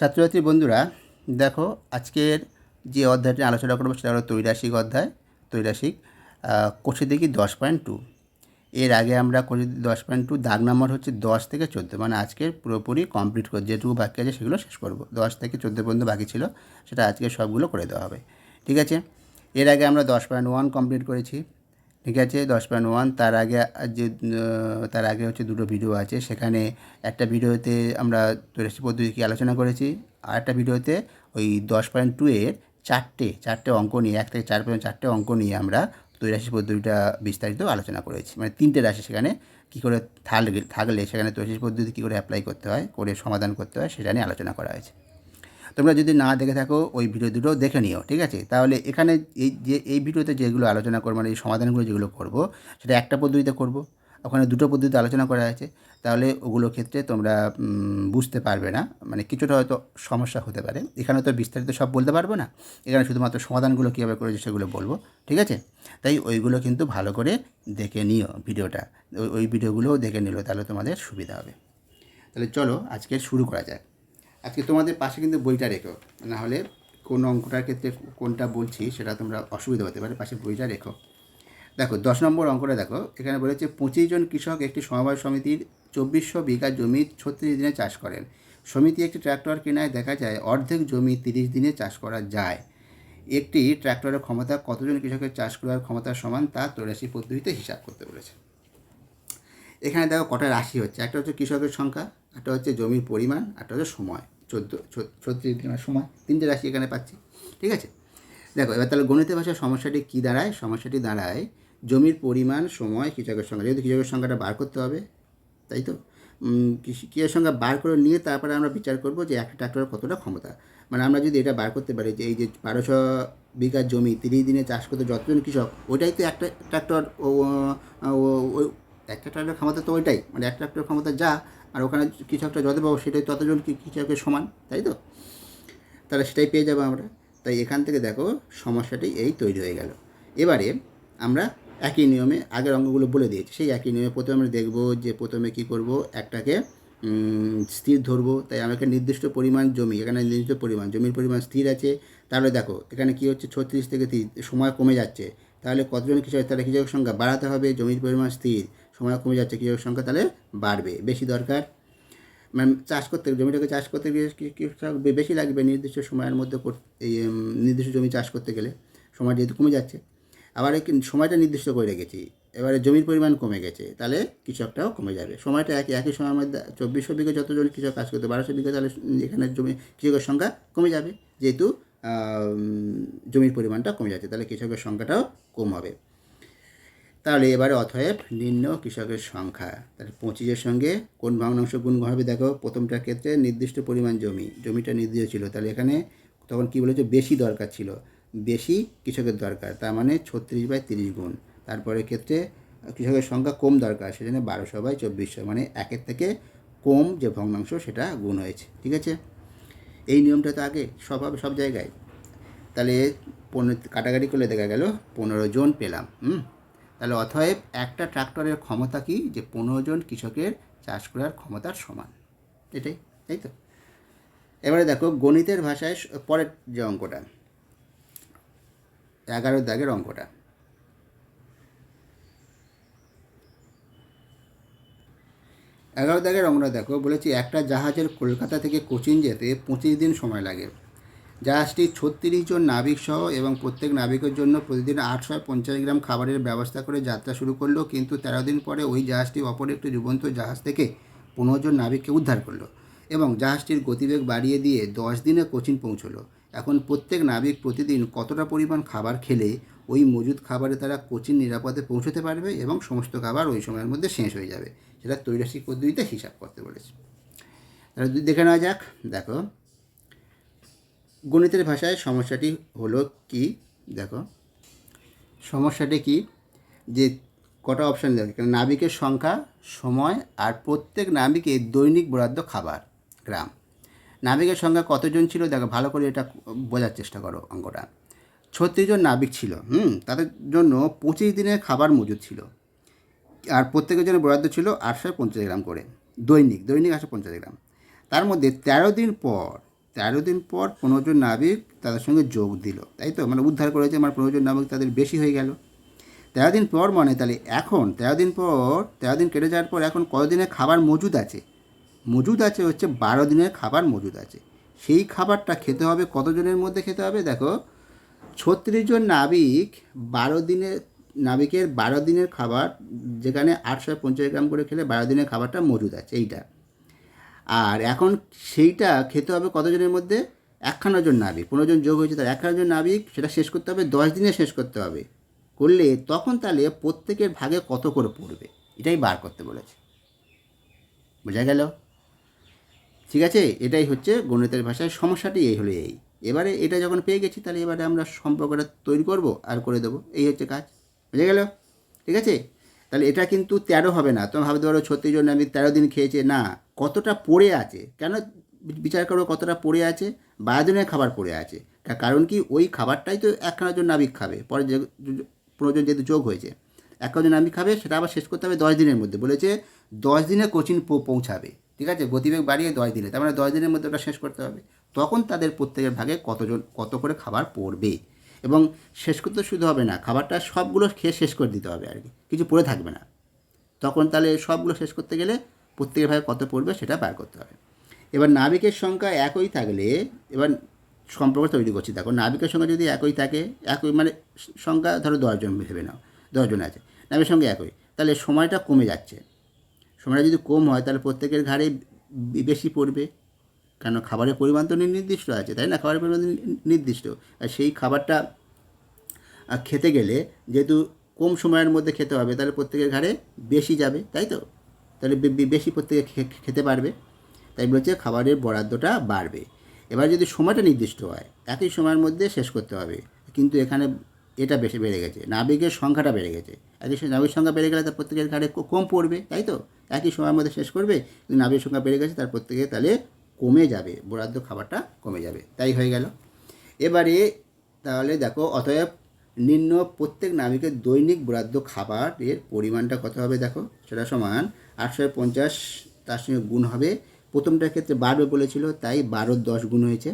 ছাত্রছাত্রী বন্ধুরা, দেখো আজকের যে অধ্যায়টি আলোচনা করব সেটা হলো তৈরাসিক অধ্যায় তৈরাসিক কোষে দেখি দশ পয়েন্ট টু। এর আগে আমরা কোষে দশ পয়েন্ট টু, দাগ নাম্বার হচ্ছে দশ থেকে চোদ্দ মানে আজকের পুরোপুরি কমপ্লিট করে যেটুকু বাকি আছে সেগুলো শেষ করব। দশ থেকে চোদ্দ পর্যন্ত বাকি ছিল, সেটা আজকে সবগুলো করে দেওয়া হবে। ঠিক আছে? এর আগে আমরা দশ পয়েন্ট ওয়ান কমপ্লিট করেছি ঠিক আছে দশ পয়েন্ট ওয়ান তার আগে যে তার আগে হচ্ছে দুটো ভিডিও আছে। সেখানে একটা ভিডিওতে আমরা তৈরাশি পদ্ধতি কী আলোচনা করেছি, আর একটা ভিডিওতে ওই দশ পয়েন্ট টু এর চারটে চারটে অঙ্ক নিয়ে, এক থেকে চার পর্যন্ত চারটে অঙ্ক নিয়ে আমরা তৈরাশি পদ্ধতিটা বিস্তারিত আলোচনা করেছি। মানে তিনটে রাশি সেখানে কী করে থাকলে থাকলে সেখানে তৈরাশি পদ্ধতি কী করে অ্যাপ্লাই করতে হয়, করে সমাধান করতে হয়, সেটা নিয়ে আলোচনা করা হয়েছে। তোমরা যদি না দেখে থাকো, ওই ভিডিও দুটো দেখে নিও, ঠিক আছে? তাহলে এখানে এই যে, এই ভিডিওতে যেগুলো আলোচনা করব মানে এই সমাধানগুলো যেগুলো করব, সেটা একটা পদ্ধতিতে করব। ওখানে দুটো পদ্ধতিতে আলোচনা করা আছে। তাহলে ওগুলো ক্ষেত্রে তোমরা বুঝতে পারবে না। মানে কিছুটা হয়তো সমস্যা হতে পারে। এখানে তো বিস্তারিত সব বলতে পারব না। এখানে শুধুমাত্র সমাধানগুলো কীভাবে করেছে সেগুলো বলব, ঠিক আছে? তাই ওইগুলো কিন্তু ভালো করে দেখে নিও ভিডিওটা। ওই ভিডিওগুলোও দেখে নিলো তাহলে তোমাদের সুবিধা হবে। তাহলে চলো আজকে শুরু করা যাক। আজকে তোমাদের পাশে কিন্তু বইটা রেখো। না হলে কোন অঙ্কটার ক্ষেত্রে কোনটা বলছি সেটা তোমরা অসুবিধা হতে পারে, পাশে বইটা রেখো। দেখো, দশ নম্বর অঙ্কটা দেখো, এখানে বলেছে পঁচিশ জন কৃষক একটি সমবায় সমিতির চব্বিশশো বিঘা জমি ছত্রিশ দিনে চাষ করেন। সমিতি একটি ট্র্যাক্টর কেনায় দেখা যায় অর্ধেক জমি তিরিশ দিনে চাষ করা যায়। একটি ট্র্যাক্টরের ক্ষমতা কতজন কৃষকের চাষ করার ক্ষমতার সমান তা চৌরাশি পদ্ধতিতে হিসাব করতে বলেছে। এখানে দেখো কটা রাশি হচ্ছে, একটা হচ্ছে কৃষকের সংখ্যা একটা হচ্ছে জমির পরিমাণ, একটা হচ্ছে সময়। চোদ্দ ছত্রিশ দিনের সময়। তিনটে রাশি এখানে পাচ্ছি। ঠিক আছে? দেখো, এবার তাহলে গণিতের ভাষায় সমস্যাটি কী দাঁড়ায়? সমস্যাটি দাঁড়ায় জমির পরিমাণ, সময়, কৃষকের সংখ্যা। যেহেতু কৃষকের সংখ্যাটা বার করতে হবে, তাই তো? কৃষি, কৃষকের সংখ্যা বার করে নিয়ে তারপরে আমরা বিচার করব যে একটা ট্রাক্টরের কতটা ক্ষমতা। মানে আমরা যদি এটা বার করতে পারি যে এই যে বারোশো বিঘা জমি, তিরিশ দিনে চাষ করতে যতজন কৃষক, ওইটাই তো একটা ট্রাক্টর ও, একটা ট্রাক্টরের ক্ষমতা তো ওইটাই। মানে একটা ট্রাক্টরের ক্ষমতা যা আর ওখানে কৃষকটা যত পাবো সেটাই ততজন কৃষকের সমান, তাই তো? তাহলে সেটাই পেয়ে যাব আমরা। তাই এখান থেকে দেখো, সমস্যাটি এই তৈরি হয়ে গেল। এবারে আমরা একই নিয়মে আগের অঙ্গগুলো বলে দিয়েছি। সেই একই নিয়মে প্রথমে আমরা দেখব যে প্রথমে কি করব? একটাকে স্থির ধরবো। তাই আমাকে নির্দিষ্ট পরিমাণ জমি, এখানে নির্দিষ্ট পরিমাণ, জমির পরিমাণ স্থির আছে। তাহলে দেখো, এখানে কি হচ্ছে? ছত্রিশ থেকে সময় কমে যাচ্ছে। তাহলে কতজন কৃষক তাহলে কৃষকের সংখ্যা বাড়াতে হবে, জমির পরিমাণ স্থির। সময় কমে যাচ্ছে কৃষকের সংখ্যা তাহলে বাড়বে, বেশি দরকার। মানে চাষ করতে জমিটাকে চাষ করতে গিয়ে কৃষক বেশি লাগবে নির্দিষ্ট সময়ের মধ্যে এই নির্দিষ্ট জমি চাষ করতে গেলে? সময় যেহেতু কমে যাচ্ছে। আবার সময়টা নির্দিষ্ট করে রেখেছি, এবারে জমির পরিমাণ কমে গেছে, তাহলে কৃষকটাও কমে যাবে। সময়টা একই একই সময়ের মধ্যে চব্বিশশো বিঘা যতজন কৃষক কাজ করতে, বারোশো বিঘা তাহলে এখানে জমি, কৃষকের সংখ্যা কমে যাবে। যেহেতু জমির পরিমাণটা কমে যাচ্ছে, তাহলে কৃষকের সংখ্যাটাও কম হবে। তাহলে এবারে অথয়েব নিম্ন কৃষকের সংখ্যা। তাহলে পঁচিশের সঙ্গে কোন ভগ্নাংশ গুণ হবে? দেখো প্রথমটার ক্ষেত্রে নির্দিষ্ট পরিমাণ জমি, জমিটা নির্দিষ্ট ছিল। তাহলে এখানে তখন কি বলেছে? বেশি দরকার ছিল। বেশি কৃষকের দরকার, তার মানে ছত্রিশ বাই তিরিশ গুণ। তারপরে ক্ষেত্রে কৃষকের সংখ্যা কম দরকার, সেজন্য বারোশো বাই চব্বিশশো মানে একের থেকে কম যে ভগ্নাংশ সেটা গুণ হয়েছে, ঠিক আছে? এই নিয়মটা তো আগে সব হবে সব জায়গায়। তাহলে পনেরো, কাটাকাটি করলে দেখা গেল পনেরো জন পেলাম, হুম? তাহলে অতএব একটা ট্রাক্টরের ক্ষমতা কি? যে পনেরো জন কৃষকের চাষ করার ক্ষমতার সমান। এটাই, তাই তো? এবারে দেখো, গণিতের ভাষায় পরের যে অঙ্কটা, এগারো দাগের অঙ্কটা। এগারো দাগের অঙ্কটা দেখো, বলেছি একটা জাহাজের কলকাতা থেকে কোচিন যেতে পঁচিশ দিন সময় লাগে। জাহাজটি ছত্রিশ জন নাবিক সহ এবং প্রত্যেক নাবিকের জন্য প্রতিদিন আটশো পঞ্চাশ গ্রাম খাবারের ব্যবস্থা করে যাত্রা শুরু করল, কিন্তু তেরো দিন পরে ওই জাহাজটি অপর একটি ডুবন্ত জাহাজ থেকে পনেরো জন নাবিককে উদ্ধার করল এবং জাহাজটির গতিবেগ বাড়িয়ে দিয়ে দশ দিনে কোচিন পৌঁছলো। এখন প্রত্যেক নাবিক প্রতিদিন কতটা পরিমাণ খাবার খেলে ওই মজুদ খাবারে তারা কোচিন নিরাপদে পৌঁছতে পারবে এবং সমস্ত খাবার ওই সময়ের মধ্যে শেষ হয়ে যাবে, সেটা তৈরাসিক পদ্ধতিতে হিসাব করতে বলেছে। তাহলে দেখে নেওয়া যাক, দেখো। গণিতের ভাষায় সমস্যাটি হলো কি? দেখো। সমস্যাটি কি? যে কটা অপশান দেখো এখানে নাবিকের সংখ্যা, সময় আর প্রত্যেক নাবিকে দৈনিক বরাদ্দ খাবার, গ্রাম। নাবিকের সংখ্যা কতজন ছিল? দেখো, ভালো করে এটা বোঝার চেষ্টা করো অঙ্কটা। ছত্রিশ জন নাবিক ছিল, হুম? তাদের জন্য পঁচিশ দিনের খাবার মজুদ ছিল। আর প্রত্যেকের জন্য বরাদ্দ ছিল আটশো পঞ্চাশ গ্রাম করে। দৈনিক দৈনিক আটশো পঞ্চাশ গ্রাম। তার মধ্যে তেরো দিন পর তেরো দিন পর পনেরো জন নাবিক তাদের সঙ্গে যোগ দিল। তাই তো? মানে উদ্ধার করেছে আমার পনেরো জন নাবিক তাদের বেশি হয়ে গেল। তেরো দিন পর মানে তাহলে এখন, তেরো দিন পর, তেরো দিন কেটে যাওয়ার পর এখন কতদিনের খাবার মজুদ আছে? মজুদ আছে হচ্ছে বারো দিনের খাবার মজুদ আছে। সেই খাবারটা খেতে হবে কতজনের মধ্যে খেতে হবে? দেখো, ছত্রিশ জন নাবিক বারো দিনের, নাবিকের বারো দিনের খাবার, যেখানে আটশো পঞ্চাশ গ্রাম করে খেলে বারো দিনের খাবারটা মজুদ আছে, এইটা। আর এখন সেইটা খেতে হবে কতজনের মধ্যে? একখানা জন নাবিক। পনেরো জন যোগ হয়েছে তার একখানা জন নাবিক, সেটা শেষ করতে হবে, দশ দিনে শেষ করতে হবে। করলে তখন তাহলে প্রত্যেকের ভাগে কত করে পড়বে? এটাই বার করতে বলেছে। বোঝা গেল? ঠিক আছে? এটাই হচ্ছে গণিতের ভাষায় সমস্যাটি, এই হলো এই। এবারে এটা যখন পেয়ে গেছি, তাহলে এবারে আমরা সম্পর্কটা তৈরি করব আর করে দেবো। এই হচ্ছে কাজ। বুঝে গেল? ঠিক আছে? তাহলে এটা কিন্তু তেরো হবে না। তোমার ভাবতে পারো ছত্রিশ জন আমি তেরো দিন খেয়েছে। না, কতটা পড়ে আছে? কেন বিচার করো কতটা পড়ে আছে? বারো দিনের খাবার পড়ে আছে। কারণ কি ওই খাবারটাই তো একখানা জন নাবিক খাবে। পরে যে প্রয়োজন যেহেতু যোগ হয়েছে। একখানা জন নাবিক খাবে, সেটা আবার শেষ করতে হবে দশ দিনের মধ্যে। বলেছে দশ দিনে কোচিং পৌঁছাবে। ঠিক আছে? গতিবেগ বাড়িয়ে দশ দিনে। তার মানে দশ দিনের মধ্যে ওটা শেষ করতে হবে। তখন তাদের প্রত্যেকের ভাগে কতজন, কত করে খাবার পড়বে? এবং শেষ করতে শুধু হবে না, খাবারটা সবগুলো খেয়ে শেষ করে দিতে হবে আর কি। কিছু পড়ে থাকবে না। তখন তাহলে সবগুলো শেষ করতে গেলে প্রত্যেকের ভাগে কত পড়বে সেটা বার করতে হবে। এবার নাবিকের সংখ্যা একই থাকলে, এবার সম্পর্ক তৈরি করছি, দেখো নাবিকের সংখ্যা যদি একই থাকে, একই মানে সংখ্যা ধরো দশজন ভেবে নাও দশজন আছে, নাবিকের সঙ্গে একই, তাহলে সময়টা কমে যাচ্ছে। সময়টা যদি কম হয়, তাহলে প্রত্যেকের ঘাড়ে বেশি পড়বে। কেন খাবারের পরিমাণ তো নির্দিষ্ট আছে, তাই না? খাবারের পরিমাণ নির্দিষ্ট। আর সেই খাবারটা খেতে গেলে যেহেতু কম সময়ের মধ্যে খেতে হবে, তাহলে প্রত্যেকের ঘাড়ে বেশি যাবে, তাই তো? তাহলে বেশি প্রত্যেকে খেতে পারবে। তাই বলছে খাবারের বরাদ্দটা বাড়বে। এবার যদি সময়টা নির্দিষ্ট হয়, একই সময়ের মধ্যে শেষ করতে হবে। কিন্তু এখানে এটা বেশি বেড়ে গেছে, নাবিকের সংখ্যাটা বেড়ে গেছে। একই সঙ্গে নাবিক সংখ্যা বেড়ে গেলে তার প্রত্যেকের ঘাড়ে কম পড়বে, তাই তো? একই সময়ের মধ্যে শেষ করবে, কিন্তু নাবিকের সংখ্যা বেড়ে গেছে, তার প্রত্যেকে তাহলে কমে যাবে, বরাদ্দ খাবারটা কমে যাবে। তাই হয়ে গেল। এবারে তাহলে দেখো, অতএব নিম্ন প্রত্যেক নাবিকের দৈনিক বরাদ্দ খাবারের পরিমাণটা কত হবে দেখো? সেটা সমান আটশো পঞ্চাশ, তার সঙ্গে গুণ হবে। প্রথমটার ক্ষেত্রে বাড়বে বলেছিল, তাই বারোর দশ গুণ হয়েছে।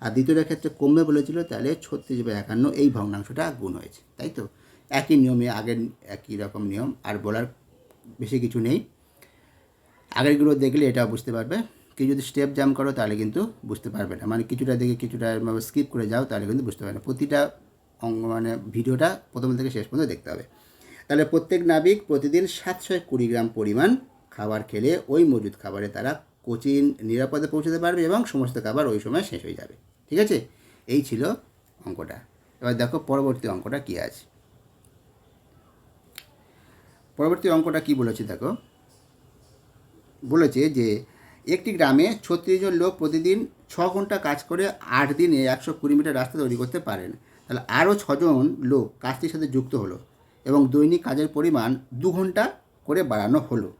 আর দ্বিতীয়টার ক্ষেত্রে কমবে বলেছিল, তাহলে ছত্রিশ বা একান্ন, এই ভগ্নাংশটা গুণ হয়েছে। তাই তো? একই নিয়মে আগের একই রকম নিয়ম, আর বলার বেশি কিছু নেই। আগেরগুলো দেখলে এটা বুঝতে পারবে। কেউ যদি স্টেপ জাম করো, তাহলে কিন্তু বুঝতে পারবে না। মানে কিছুটা দেখে কিছুটা স্কিপ করে যাও, তাহলে কিন্তু বুঝতে পারবে না। প্রতিটা অঙ্গ মানে ভিডিওটা প্রথম থেকে শেষ পর্যন্ত দেখতে হবে। তাহলে প্রত্যেক নাবিক প্রতিদিন সাতশো কুড়ি গ্রাম পরিমাণ খাবার খেলে ওই মজুদ খাবারে তারা কোচিন নিরাপদে পৌঁছাতে পারবে এবং সমস্ত খাবার ওই সময় শেষ হয়ে যাবে। ঠিক আছে? এই ছিল অঙ্কটা। এবার দেখো পরবর্তী অঙ্কটা কী আছে। পরবর্তী অঙ্কটা কি বলেছে দেখো? বলেছে যে একটি গ্রামে ছত্রিশ জন লোক প্রতিদিন ছ ঘণ্টা কাজ করে আট দিনে একশো কুড়ি মিটার রাস্তা তৈরি করতে পারেন। তাহলে আরও ছজন লোক কাজটির সাথে যুক্ত হলো এবং দৈনিক কাজের পরিমাণ দু ঘণ্টা করে বাড়ানো হলো।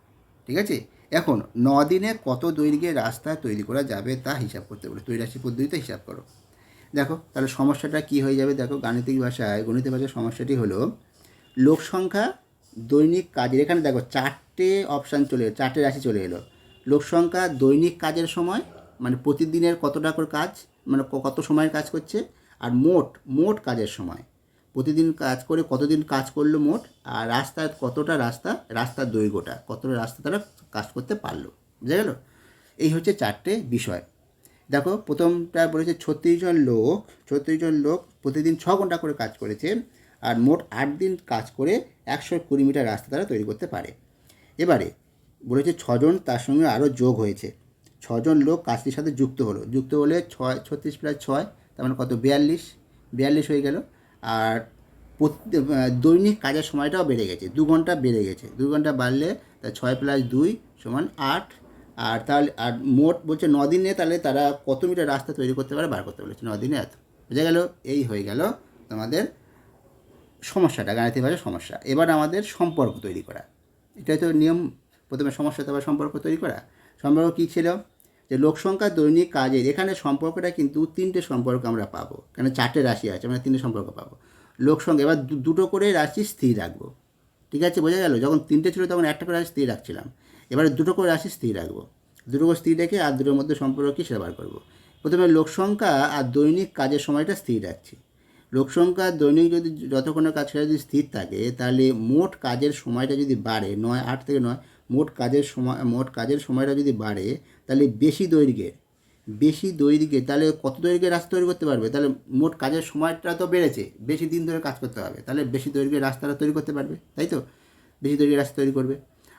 ঠিক আছে? এখন ন দিনে কত দৈর্ঘ্যের রাস্তা তৈরি করা যাবে তা হিসাব করতে বলে। তৈরাশি পদ্ধতিতে হিসাব করো। দেখো, তাহলে সমস্যাটা কি হয়ে যাবে? দেখো, গাণিতিক ভাষায়, গণিতের ভাষায় সমস্যাটি হলো, লোক সংখ্যা দৈনিক কাজের, এখানে দেখো চারটে অপশান চলে চারটে রাশি চলে এলো। লোক সংখ্যা দৈনিক কাজের সময় মানে প্রতিদিনের কতটা করে কাজ মানে কত সময়ের কাজ করছে, আর মোট মোট কাজের সময়। প্রতিদিন কাজ করে কতদিন কাজ করল মোট, আর রাস্তায় কতটা রাস্তা, রাস্তার দৈর্ঘ্যটা, কতটা রাস্তা তারা কাজ করতে পারল। বুঝা গেল? এই হচ্ছে চারটে বিষয়। দেখো, প্রথমটা বলেছে ছত্রিশ জন লোক, ছত্রিশ জন লোক প্রতিদিন ছ ঘণ্টা করে কাজ করেছে, আর মোট আট দিন কাজ করে একশো কুড়ি মিটার রাস্তা তারা তৈরি করতে পারে। এবারে বলেছে ছজন তার সঙ্গে আরও যোগ হয়েছে। ছজন লোক কাজটির সাথে যুক্ত হলো। যুক্ত হলে ছয়, ছত্রিশ প্লাস ছয়, তার মানে কত? বিয়াল্লিশ বিয়াল্লিশ হয়ে গেল। আর দৈনিক কাজের সময়টাও বেড়ে গেছে। দু ঘণ্টা বেড়ে গেছে। দু ঘণ্টা বাড়লে তা ছয় প্লাস দুই সমান আট। আর তাহলে, আর মোট বলছে দিনে তাহলে তারা কত মিটার রাস্তা তৈরি করতে পারে বার করতে বলেছে। দিনে এত। বোঝা গেল? এই হয়ে গেল তোমাদের সমস্যাটা, গাণিতিক ভাষার সমস্যা। এবার আমাদের সম্পর্ক তৈরি করা। এটাই তো নিয়ম প্রথমে সমস্যা, তারপর সম্পর্ক তৈরি করা। সম্পর্ক কী ছিল? যে লোকসংখ্যা দৈনিক কাজের এখানে সম্পর্কটা কিন্তু তিনটে সম্পর্ক আমরা পাবো। কেন? চারটে রাশি আছে, আমরা তিনটে সম্পর্ক পাবো। লোকসংখ্যা, এবার দুটো করে রাশি স্থির রাখব। ঠিক আছে? বোঝা গেল? যখন তিনটে ছিল, তখন একটা করে রাশি স্থির রাখছিলাম। এবারে দুটো করে রাশি স্থির রাখব। দুটো করে স্থির রেখে আর দুটোর মধ্যে সম্পর্ক কী সেটা বার করব। প্রথমে লোকসংখ্যা আর দৈনিক কাজের সময়টা স্থির রাখছি। লোকসংখ্যা দৈনিক যদি যতক্ষণের কাজ সেটা যদি স্থির থাকে, তাহলে মোট কাজের সময়টা যদি বাড়ে, নয়, আট থেকে নয় মোট কাজের সময়, মোট কাজের সময়টা যদি বাড়ে, তাহলে বেশি দৈর্ঘ্যের, বেশি দৈর্ঘ্যে তাহলে কত দৈর্ঘ্যের রাস্তা তৈরি করতে পারবে? তাহলে মোট কাজের সময়টা তো বেড়েছে, বেশি দিন ধরে কাজ করতে হবে, তাহলে বেশি দৈর্ঘ্যের রাস্তাটা তৈরি করতে পারবে, তাই তো? বেশি দৈর্ঘ্যের রাস্তা তৈরি করবে।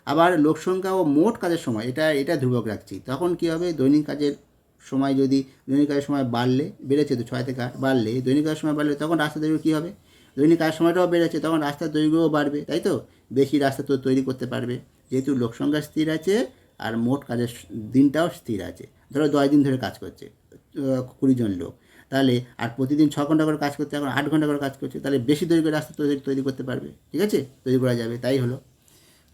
আবার লোকসংখ্যা ও মোট কাজের সময়, এটা এটা ধ্রুবক রাখছি, তখন কী হবে? দৈনিক কাজের সময় যদি, দৈনিক কাজের সময় বাড়লে, বেড়েছে তো ছয় থেকে আট, বাড়লে, দৈনিক কাজের সময় বাড়লে তখন রাস্তা দৈর্ঘ্য কী হবে? দৈনিক কাজের সময়টাও বেড়েছে, তখন রাস্তার দৈর্ঘ্যও বাড়বে, তাই তো? বেশি রাস্তা তো তৈরি করতে পারবে। যেহেতু লোকসংখ্যা স্থির আছে আর মোট কাজের দিনটাও স্থির আছে। ধরো দশ দিন ধরে কাজ করছে আহ, কুড়ি জন লোক। তাহলে আর প্রতিদিন ছ ঘণ্টা করে কাজ করতে এখন আট ঘণ্টা করে কাজ করছে তাহলে বেশি দৈর্ঘ্যের রাস্তা তৈরি তৈরি করতে পারবে। ঠিক আছে? তৈরি করা যাবে তাই হলো।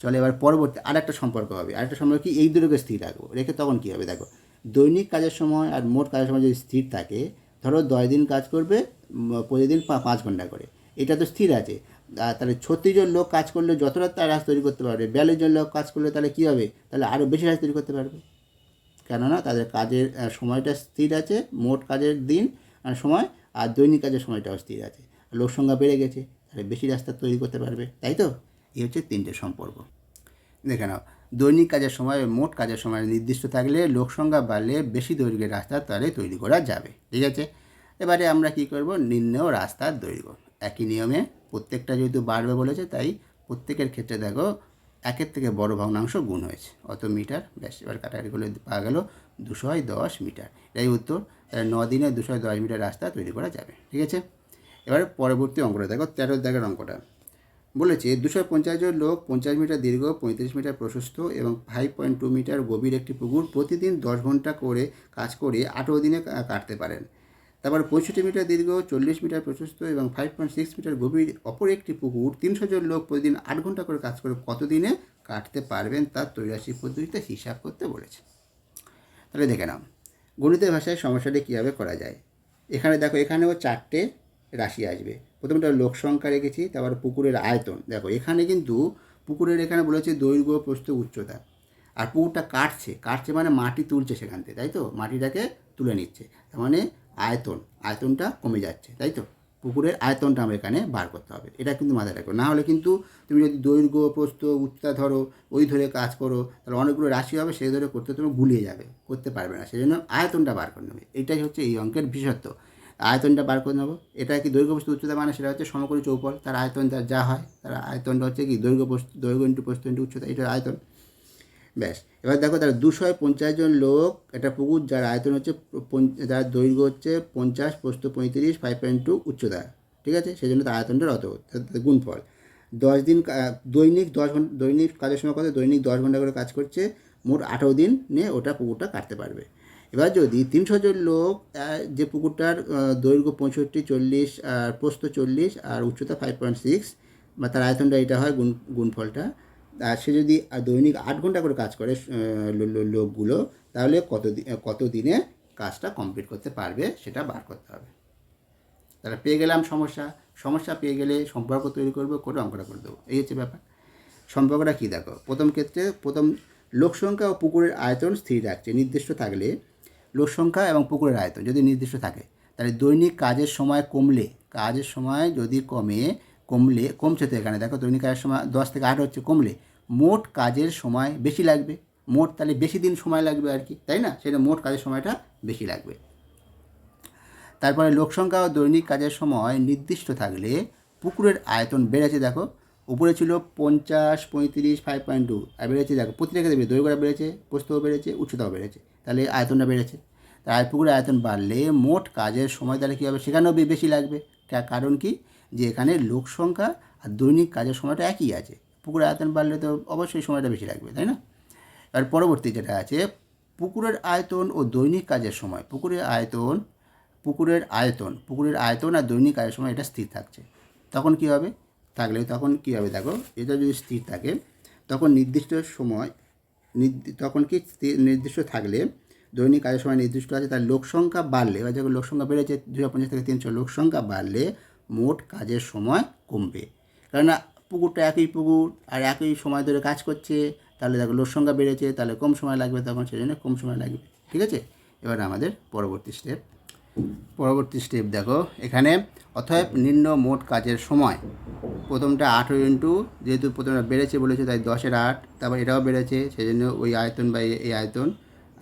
চলে এবার পরবর্তী আরেকটা সম্পর্ক হবে। আরেকটা সম্পর্ক কি? এই দুটোকে স্থির রাখব। রেখে তখন কী হবে? দেখো দৈনিক কাজের সময় আর মোট কাজের সময় যদি স্থির থাকে ধরো দশ দিন কাজ করবে প্রতিদিন পাঁচ ঘণ্টা করে। এটা তো স্থির আছে। আর তাহলে ছত্রিশ জন লোক কাজ করলে যতটা তার রাজ তৈরি করতে পারবে, বিয়াল্লিশ জন লোক কাজ করলে তাহলে কী হবে? তাহলে আরও বেশি রাজ তৈরি করতে পারবে। কেননা তাদের কাজের সময়টা স্থির আছে, মোট কাজের দিন আর সময়, আর দৈনিক কাজের সময়টাও স্থির আছে। লোক সংখ্যা বেড়ে গেছে, তাহলে বেশি রাস্তা তৈরি করতে পারবে, তাই তো? এই হচ্ছে তিনটে সম্পর্ক। দেখে নাও, দৈনিক কাজের সময়, মোট কাজের সময় নির্দিষ্ট থাকলে লোক সংখ্যা বাড়লে বেশি দৈর্ঘ্যের রাস্তা তাহলে তৈরি করা যাবে। ঠিক আছে? এবারে আমরা কি করব? নির্ণয় রাস্তার দৈর্ঘ্য। একই নিয়মে প্রত্যেকটা যেহেতু বাড়বে বলেছে, তাই প্রত্যেকের ক্ষেত্রে দেখো, একের থেকে বড় ভগ্নাংশ গুণ হয়েছে। অত মিটার, ব্যাস, এবার কাটাকাটিগুলো পাওয়া গেল দুশো দশ মিটার। এটাই উত্তর। ন দিনে দুশো দশ মিটার রাস্তা তৈরি করা যাবে, ঠিক আছে? এবার পরবর্তী অঙ্কটা দেখো, তেরো দাগের অঙ্কটা। বলেছে দুশো পঞ্চাশ জন লোক পঞ্চাশ মিটার দীর্ঘ, পঁয়ত্রিশ মিটার প্রশস্ত এবং ফাইভ পয়েন্ট টু মিটার গভীর একটি পুকুর প্রতিদিন দশ ঘণ্টা করে কাজ করে আঠেরো দিনে কাটতে পারেন। তারপর পঁয়ষট্টি মিটার দীর্ঘ, চল্লিশ মিটার প্রশস্ত এবং ফাইভ পয়েন্ট সিক্স মিটার গভীর অপর একটি পুকুর, তিনশো জন লোক প্রতিদিন আট ঘণ্টা করে কাজ করে কত দিনে কাটতে পারবেন তার তৈরাশি পদ্ধতিতে হিসাব করতে বলেছে। তাহলে দেখে নাও, গণিতের ভাষায় সমস্যাটি কীভাবে করা যায়? এখানে দেখো, এখানেও চারটে রাশি আসবে। প্রথমটা লোক সংখ্যা রেখেছি, তারপর পুকুরের আয়তন। দেখো, এখানে কিন্তু পুকুরের এখানে বলেছে দৈর্ঘ্য, প্রস্থ, উচ্চতা। আর পুকুরটা কাটছে কাটছে মানে মাটি তুলছে সেখান থেকে, তাই তো? মাটিটাকে তুলে নিচ্ছে। তার মানে আয়তন, আয়তনটা কমে যাচ্ছে, তাই তো? পুকুরের আয়তনটা আমরা এখানে বার করতে হবে, এটা কিন্তু মাথায় রাখো না হলে কিন্তু তুমি যদি দৈর্ঘ্য, প্রস্থ, উচ্চতা ধরো, ওই ধরে কাজ করো, তাহলে অনেকগুলো রাশি হবে, সেই ধরে করতে তুমি গুলিয়ে যাবে, করতে পারবে না সেই জন্য আয়তনটা বার করে নেবে। এটাই হচ্ছে এই অঙ্কের বিশেষত্ব। আয়তনটা বার করে নেব, এটা কি দৈর্ঘ্য, প্রস্থ, উচ্চতা মানে? সেটা হচ্ছে সমকরি চৌপল, তার আয়তন তার যা হয়, তার আয়তনটা হচ্ছে কি দৈর্ঘ্য, প্রস্থ, দৈর্ঘ্য ইন্টু প্রস্থ ইন্টু উচ্চতা, এটার আয়তন। ব্যাস। এবার দেখো তার দুশো পঞ্চাশ জন লোক, একটা পুকুর, যার আয়তন হচ্ছে যার দৈর্ঘ্য হচ্ছে পঞ্চাশ, প্রস্থ পঁয়ত্রিশ ফাইভ পয়েন্ট টু উচ্চতা। ঠিক আছে? সেই জন্য তার আয়তনটা অত গুণফল। দশ দিন দৈনিক দশ ঘণ্টা দৈনিক কাজের সময় কত? দৈনিক দশ ঘণ্টা করে কাজ করছে, মোট আঠেরো দিন নিয়ে ওটা পুকুরটা কাটতে পারবে। এবার যদি তিনশো জন লোক যে পুকুরটার দৈর্ঘ্য পঁয়ষট্টি, চল্লিশ, আর প্রস্থ চল্লিশ, আর উচ্চতা ফাইভ পয়েন্ট সিক্স বা তার আয়তনটা এটা হয়, গুণ, গুণফলটা সে যদি দৈনিক আট ঘণ্টা করে কাজ করে লোকগুলো, তাহলে কত কত দিনে কাজটা কমপ্লিট করতে পারবে সেটা বার করতে হবে। তাহলে পেয়ে গেলাম সমস্যা। সমস্যা পেয়ে গেলে সম্পর্ক তৈরি করব করে অঙ্কটা করে দেবো। এই হচ্ছে ব্যাপার। সম্পর্কটা কী দেখো? প্রথম ক্ষেত্রে প্রথম লোকসংখ্যা ও পুকুরের আয়তন স্থির রাখছে। নির্দিষ্ট থাকলে লোকসংখ্যা এবং পুকুরের আয়তন যদি নির্দিষ্ট থাকে, তাহলে দৈনিক কাজের সময় কমলে, কাজের সময় যদি কমে, কমলে, কমছে তো এখানে। দেখো দৈনিক কাজের সময় দশ থেকে আট হচ্ছে, কমলে মোট কাজের সময় বেশি লাগবে। মোট তাহলে বেশি দিন সময় লাগবে আর কি, তাই না? সেটা মোট কাজের সময়টা বেশি লাগবে। তারপরে লোকসংখ্যা ও দৈনিক কাজের সময় নির্দিষ্ট থাকলে পুকুরের আয়তন বেড়েছে, দেখো। উপরে ছিল পঞ্চাশ, পঁয়ত্রিশ ফাইভ পয়েন্ট টু আর বেড়েছে, দেখো, প্রতিটা ক্ষেত্রে দৈর্ঘ্যটা বেড়েছে, প্রস্থও বেড়েছে, উচ্চতাও বেড়েছে, তাহলে আয়তনটা বেড়েছে। তার পুকুরের আয়তন বাড়লে মোট কাজের সময় তাহলে কী হবে? সেখানেও বেশি লাগবে। কারণ কি? যে এখানে লোক সংখ্যা আর দৈনিক কাজের সময়টা একই আছে। পুকুরের আয়তন বাড়লে তো অবশ্যই সময়টা বেশি লাগবে, তাই না? আর পরবর্তী যেটা আছে, পুকুরের আয়তন ও দৈনিক কাজের সময়। পুকুরের আয়তন পুকুরের আয়তন পুকুরের আয়তন আর দৈনিক কাজের সময় এটা স্থির থাকছে। তখন কি হবে? থাকলে তখন কি হবে দেখো? এটা যদি স্থির থাকে, তখন নির্দিষ্ট সময় তখন কি নির্দিষ্ট থাকলে দৈনিক কাজের সময় নির্দিষ্ট আছে, তার লোক সংখ্যা বাড়লে, বা যখন লোক সংখ্যা বেড়েছে দুশো পঞ্চাশ থেকে তিনশো, লোক সংখ্যা বাড়লে মোট কাজের সময় কমবে। কেননা পুকুরটা একই পুকুর আর একই সময় ধরে কাজ করছে, তাহলে দেখো লোক সংখ্যা বেড়েছে, তাহলে কম সময় লাগবে তখন সেই জন্য কম সময় লাগবে, ঠিক আছে? এবার আমাদের পরবর্তী স্টেপ পরবর্তী স্টেপ দেখো, এখানে অতএব নিম্ন মোট কাজের সময়, প্রথমটা আঠেরো ইন্টু, যেহেতু প্রথমটা বেড়েছে বলেছে তাই দশের আট, তারপর এটাও বেড়েছে সেই জন্য ওই আয়তন বা এই- এই আয়তন,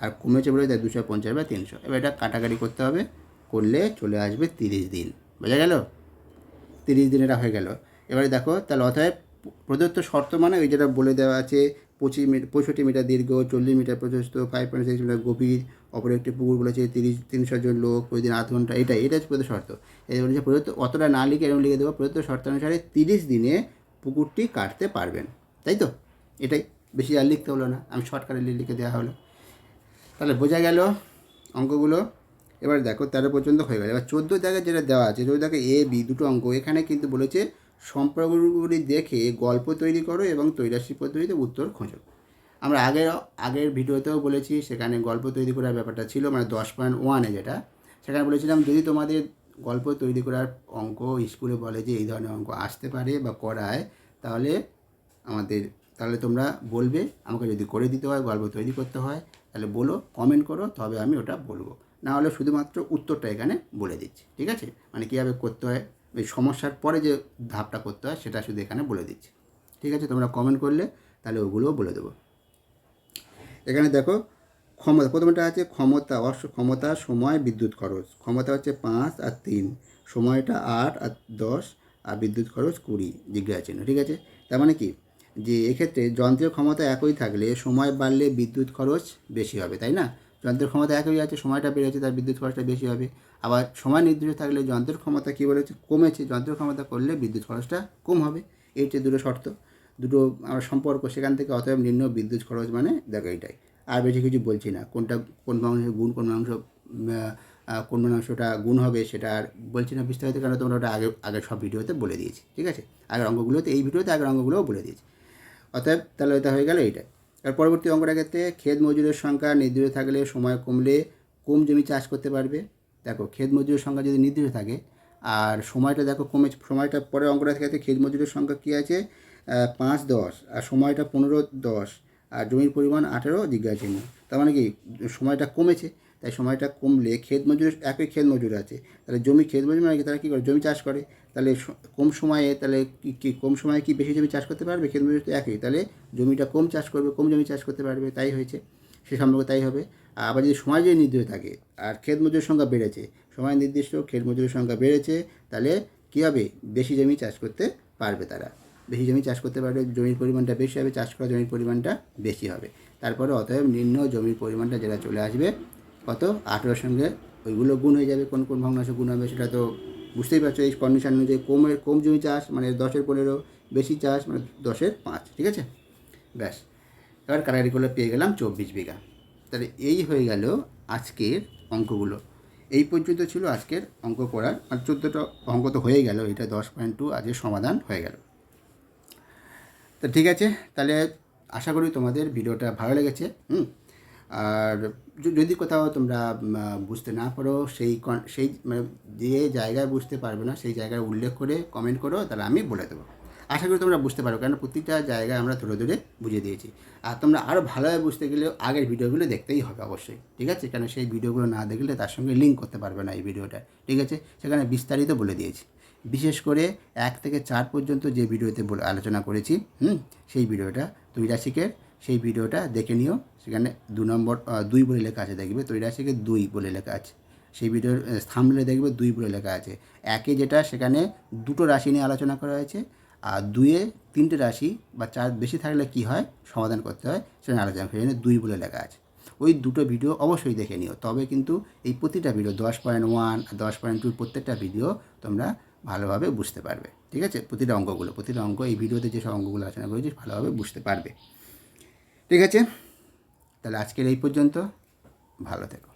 আর কমেছে বলে তাই দুশো পঞ্চাশ বা তিনশো। এবার এটা কাটাকাটি করতে হবে, করলে চলে আসবে তিরিশ দিন, বোঝা গেল? তিরিশ দিন এটা হয়ে গেল। এবারে দেখো, তাহলে অতএব প্রদত্ত শর্ত মানে ওই যেটা বলে দেওয়া আছে, পঁচিশ মিটার, পঁয়ষট্টি মিটার দীর্ঘ, চল্লিশ মিটার প্রশস্ত ফাইভ পয়েন্ট সিক্স মিটার গভীর, অপর একটি পুকুর বলেছে তিরিশ, তিনশো জন লোক প্রতিদিন আধ ঘণ্টা, এটাই এটা হচ্ছে প্রদত্ত শর্ত। এই বলেছে প্রদত্ত, অতটা না লিখে এরকম লিখে দেবো, প্রদত্ত শর্ত অনুসারে তিরিশ দিনে পুকুরটি কাটতে পারবেন। তাই তো? এটাই, বেশি আর লিখতে হলো না, আমি শর্টকাটে লিখে দেওয়া হলো। তাহলে বোঝা গেল অঙ্কগুলো। এবার দেখো, তেরো পর্যন্ত হয়ে গেল। এবার চোদ্দ জায়গায় যেটা দেওয়া আছে, চোদ্দ দাগে এ বি দুটো অঙ্ক, এখানে কিন্তু বলেছে সম্পর্কগুলি দেখে গল্প তৈরি করো এবং তৈরাশি পদ্ধতিতে উত্তর খোঁজো। আমরা আগের আগের ভিডিওতেও বলেছি, সেখানে গল্প তৈরি করার ব্যাপারটা ছিল মানে দশ পয়েন্ট ওয়ানে যেটা। সেখানে বলেছিলাম, যদি তোমাদের গল্প তৈরি করার অঙ্ক স্কুলে বলে যে এই ধরনের অঙ্ক আসতে পারে বা করায়, তাহলে আমাদের, তাহলে তোমরা বলবে, আমাকে যদি করে দিতে হয়, গল্প তৈরি করতে হয়, তাহলে বলো কমেন্ট করো, তবে আমি ওটা বলব। না হলে শুধুমাত্র উত্তরটা এখানে বলে দিচ্ছি, ঠিক আছে? মানে কীভাবে করতে হয় এই সমস্যার পরে যে ধাপটা করতে হয়, সেটা শুধু এখানে বলে দিচ্ছি। ঠিক আছে? তোমরা কমেন্ট করলে, তাহলে ওগুলোও বলে দেবো। এখানে দেখো, ক্ষমতা, প্রথমটা আছে ক্ষমতা অবশ্য ক্ষমতা, সময়, বিদ্যুৎ খরচ। ক্ষমতা হচ্ছে পাঁচ আর তিন। সময়টা আট আর দশ আর বিদ্যুৎ খরচ কুড়ি জিজ্ঞাসা চিহ্ন। ঠিক আছে? তার মানে কি? যে এক্ষেত্রে যন্ত্রের ক্ষমতা একই থাকলে, সময় বাড়লে বিদ্যুৎ খরচ বেশি হবে, তাই না? যন্ত্রের ক্ষমতা একই আছে সময়টা বেড়েছে, তার বিদ্যুৎ খরচটা বেশি হবে। আবার সময় নির্দিষ্ট থাকলে যন্ত্রের ক্ষমতা কী বলেছে? কমেছে। যন্ত্রের ক্ষমতা করলে বিদ্যুৎ খরচটা কম হবে। এই হচ্ছে দুটো শর্ত। দুটো আমার সম্পর্ক, সেখান থেকে অতএব নিম্ন বিদ্যুৎ খরচ মানে দেখো এইটাই। আর বেশি কিছু বলছি না। কোনটা, কোন মাংসের গুণ, কোন মাংস কোন মাংসটা গুণ হবে সেটা আর বলছি না বিস্তারিত কারণ তোমরা ওটা আগে, আগের সব ভিডিওতে বলে দিয়েছি। ঠিক আছে? আগের অঙ্কগুলোতে, এই ভিডিওতে আগের অঙ্গগুলোও বলে দিয়েছি। অতএব তাহলে এটা হয়ে গেল এইটাই। আর পরবর্তী অঙ্কটার ক্ষেত্রে ক্ষেত মজুরের সংখ্যা নির্দিষ্ট থাকলে সময় কমলে কম জমি চাষ করতে পারবে। দেখো, ক্ষেত মজুরের সংখ্যা যদি নির্দিষ্ট থাকে, আর সময়টা দেখো কমে, সময়টা পরে অঙ্কটার ক্ষেত্রে ক্ষেত মজুরের সংখ্যা কী আছে? পাঁচ দশ, আর সময়টা পনেরো দশ, আর জমির পরিমাণ আঠেরো জিজ্ঞাসা চিহ্ন তার মানে কি? সময়টা কমেছে, তাই সময়টা কমলে ক্ষেত মজুর একই ক্ষেত মজুর আছে। তাহলে জমি ক্ষেত মজুর মানে কি? তারা কী করে? জমি চাষ করে। তাহলে কম সময়ে তাহলে কি কম সময়ে কি বেশি জমি চাষ করতে পারবে? মজুর তো একই। তাহলে জমিটা কম চাষ করবে, কম জমি চাষ করতে পারবে, তাই হয়েছে। সে সম্পর্কে তাই হবে। আবার যদি সময় যদি নির্দিষ্ট থাকে আর ক্ষেত মজুরের সংখ্যা বেড়েছে, সময় নির্দিষ্ট, ক্ষেত মজুরের সংখ্যা বেড়েছে, তাহলে কী হবে? বেশি জমি চাষ করতে পারবে তারা। বেশি জমি চাষ করতে পারবে, জমির পরিমাণটা বেশি হবে, চাষ করা জমির পরিমাণটা বেশি হবে। তারপরে অতএব নিম্ন জমির পরিমাণটা যেটা চলে আসবে, কত? আঠেরোর সঙ্গে ওইগুলো গুণ হয়ে যাবে, কোন কোন ভগ্নাংশ গুণ হবে সেটা তো বুঝতেই পারছ, এই কন্ডিশন অনুযায়ী কমের, কম জমি চাষ মানে দশের পনেরো বেশি চাষ মানে দশের পাঁচ, ঠিক আছে? ব্যাস, এবার কাটাকাটি করলে পেয়ে গেলাম চব্বিশ বিঘা। তাহলে এই হয়ে গেল আজকের অঙ্কগুলো। এই পর্যন্ত ছিল আজকের অঙ্ক করার আর চোদ্দোটা অঙ্ক তো হয়ে গেল, এটা দশ পয়েন্ট টু আজকের সমাধান হয়ে গেল। তো ঠিক আছে, তাহলে আশা করি তোমাদের ভিডিওটা ভালো লেগেছে, হুম? আর যদি কোথাও তোমরা বুঝতে না পারো, সেই সেই মানে যে জায়গায় বুঝতে পারবে না, সেই জায়গায় উল্লেখ করে কমেন্ট করো, তাহলে আমি বলে দেবো। আশা করি তোমরা বুঝতে পারো কারণ প্রতিটা জায়গায় আমরা ধরে ধরে বুঝিয়ে দিয়েছি। আর তোমরা আরও ভালোভাবে বুঝতে গেলে আগের ভিডিওগুলো দেখতেই হবে অবশ্যই, ঠিক আছে? কারণ সেই ভিডিওগুলো না দেখলে তার সঙ্গে লিঙ্ক করতে পারবে না এই ভিডিওটা, ঠিক আছে? সেখানে বিস্তারিত বলে দিয়েছি। বিশেষ করে এক থেকে চার পর্যন্ত যে ভিডিওতে আলোচনা করেছি, হুম? সেই ভিডিওটা তৈরাশিকের সেই ভিডিওটা দেখে নিও। সেখানে দু নম্বর দুই বলে লেখা আছে, দেখবে তৈরাশিকের দুই বলে লেখা আছে। সেই ভিডিওর থামলে দেখবে দুই বলে লেখা আছে। একে যেটা, সেখানে দুটো রাশি নিয়ে আলোচনা করা হয়েছে। আর দুয়ে তিনটে রাশি বা চার বেশি থাকলে কি হয়? সমাধান করতে হয়। সেখানে আলোচনা সেখানে দুই বলে লেখা আছে। ওই দুটো ভিডিও অবশ্যই দেখে নিও। তবে কিন্তু এই প্রতিটা ভিডিও, দশ পয়েন্ট ওয়ান আর দশ পয়েন্ট টুর প্রত্যেকটা ভিডিও তোমরা ভালোভাবে বুঝতে পারবে। ঠিক আছে? প্রতিটা অঙ্কগুলো, প্রতিটা অঙ্ক, এই ভিডিওতে যেসব অঙ্কগুলো আলোচনা করেছি, ভালোভাবে বুঝতে পারবে। ঠিক আছে? তাহলে আজকের এই পর্যন্ত ভালো থেকো।